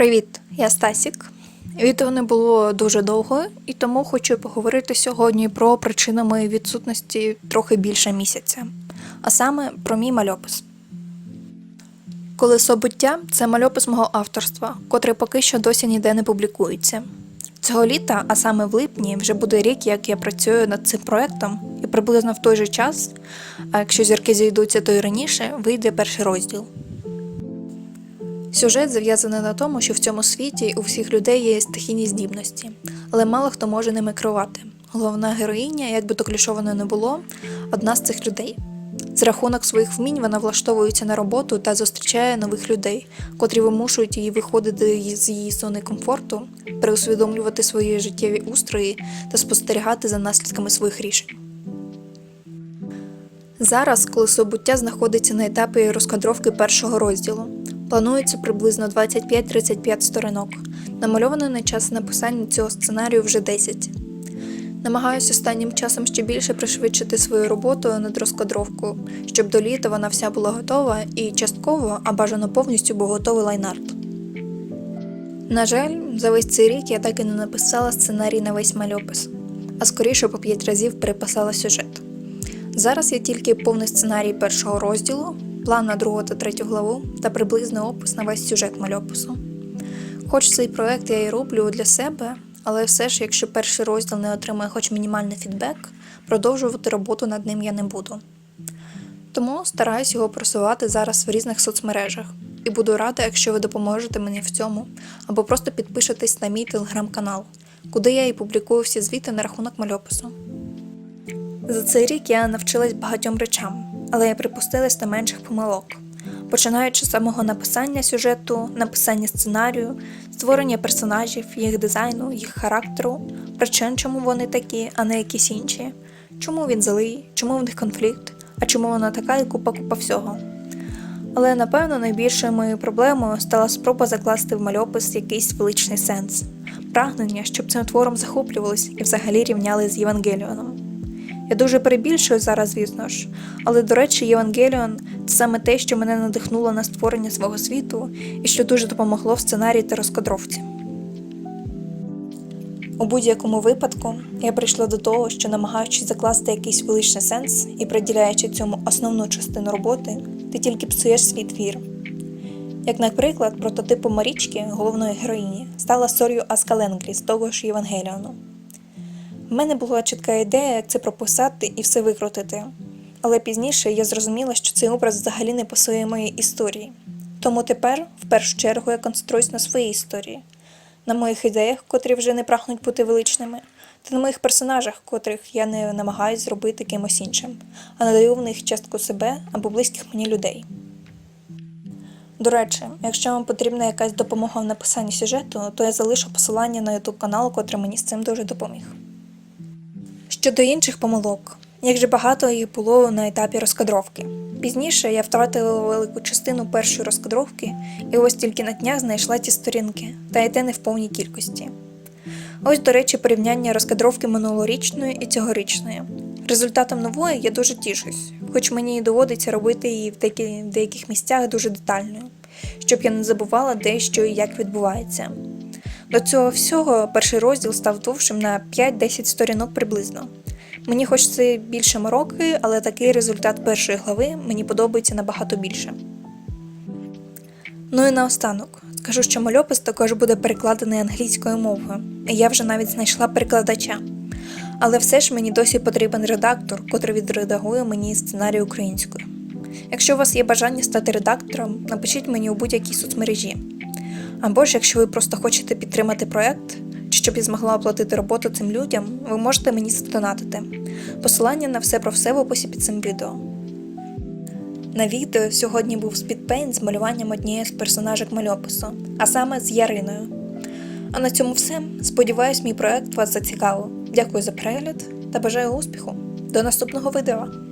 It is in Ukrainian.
Привіт, я Стасік. Відео не було дуже довго, і тому хочу поговорити сьогодні про причини моєї відсутності трохи більше місяця, а саме про мій мальопис. Колесо буття це мальопис мого авторства, котрий поки що досі ніде не публікується. Цього літа, а саме в липні, вже буде рік, як я працюю над цим проектом, і приблизно в той же час, а якщо зірки зійдуться, то й раніше, вийде перший розділ. Сюжет зав'язаний на тому, що в цьому світі у всіх людей є стихійні здібності, але мало хто може ними керувати. Головна героїня, як би то клішовано не було, одна з цих людей. За рахунок своїх вмінь вона влаштовується на роботу та зустрічає нових людей, котрі вимушують її виходити з її зони комфорту, переусвідомлювати свої життєві устрої та спостерігати за наслідками своїх рішень. Зараз колесо буття знаходиться на етапі розкадровки першого розділу. Планується приблизно 25-35 сторінок. Намальовано на час написання цього сценарію вже 10. Намагаюся останнім часом ще більше пришвидшити свою роботу над розкадровкою, щоб до літа вона вся була готова і частково, а бажано повністю був готовий лайнарт. На жаль, за весь цей рік я так і не написала сценарій на весь мальопис, а скоріше по 5 разів переписала сюжет. Зараз є тільки повний сценарій першого розділу, план на другу та третю главу та приблизний опис на весь сюжет мальопису. Хоч цей проект я і роблю для себе, але все ж, якщо перший розділ не отримає хоч мінімальний фідбек, продовжувати роботу над ним я не буду. Тому стараюсь його просувати зараз в різних соцмережах і буду рада, якщо ви допоможете мені в цьому, або просто підпишетесь на мій телеграм-канал, куди я і публікую всі звіти на рахунок мальопису. За цей рік я навчилась багатьом речам, але я припустилась на менших помилок, починаючи з самого написання сюжету, написання сценарію, створення персонажів, їх дизайну, їх характеру, причин, чому вони такі, а не якісь інші, чому він злий, чому в них конфлікт, а чому вона така і купа-купа всього. Але напевно найбільшою моєю проблемою стала спроба закласти в мальопис якийсь величний сенс, прагнення, щоб цим твором захоплювались і взагалі рівняли з Євангеліоном. Я дуже перебільшую зараз, звісно ж, але, до речі, Євангеліон це саме те, що мене надихнуло на створення свого світу і що дуже допомогло в сценарії та розкадровці. У будь-якому випадку я прийшла до того, що намагаючись закласти якийсь величний сенс і приділяючи цьому основну частину роботи, ти тільки псуєш свій твір. Як, наприклад, прототипом Марічки, головної героїні, стала Сор'ю Аскаленгрі з того ж Євангеліону. В мене була чітка ідея, це прописати і все викрутити. Але пізніше я зрозуміла, що цей образ взагалі не пасує моїй історії. Тому тепер, в першу чергу, я концентруюсь на своїй історії, на моїх ідеях, котрі вже не прагнуть бути величними, та на моїх персонажах, котрих я не намагаюсь зробити кимось іншим, а надаю в них частку себе або близьких мені людей. До речі, якщо вам потрібна якась допомога в написанні сюжету, то я залишу посилання на YouTube канал, котрий мені з цим дуже допоміг. Щодо інших помилок, як же багато їх було на етапі розкадровки. Пізніше я втратила велику частину першої розкадровки і ось тільки на днях знайшла ті сторінки, та й те не в повній кількості. Ось, до речі, порівняння розкадровки минулорічної і цьогорічної. Результатом нової я дуже тішусь, хоч мені і доводиться робити її в деяких місцях дуже детальною, щоб я не забувала де що і як відбувається. До цього всього перший розділ став довшим на 5-10 сторінок приблизно. Мені хочеться більше мороки, але такий результат першої глави мені подобається набагато більше. Ну і наостанок, скажу, що мальопис також буде перекладений англійською мовою, я вже навіть знайшла перекладача. Але все ж мені досі потрібен редактор, котрий відредагує мені сценарій українською. Якщо у вас є бажання стати редактором, напишіть мені у будь-якій соцмережі. Або ж якщо ви просто хочете підтримати проект, щоб я змогла оплатити роботу цим людям, ви можете мені задонатити. Посилання на все про все в описі під цим відео. На відео сьогодні був спідпейнт з малюванням однієї з персонажок мальопису, а саме з Яриною. А на цьому все. Сподіваюсь, мій проект вас зацікавив. Дякую за перегляд та бажаю успіху. До наступного відео!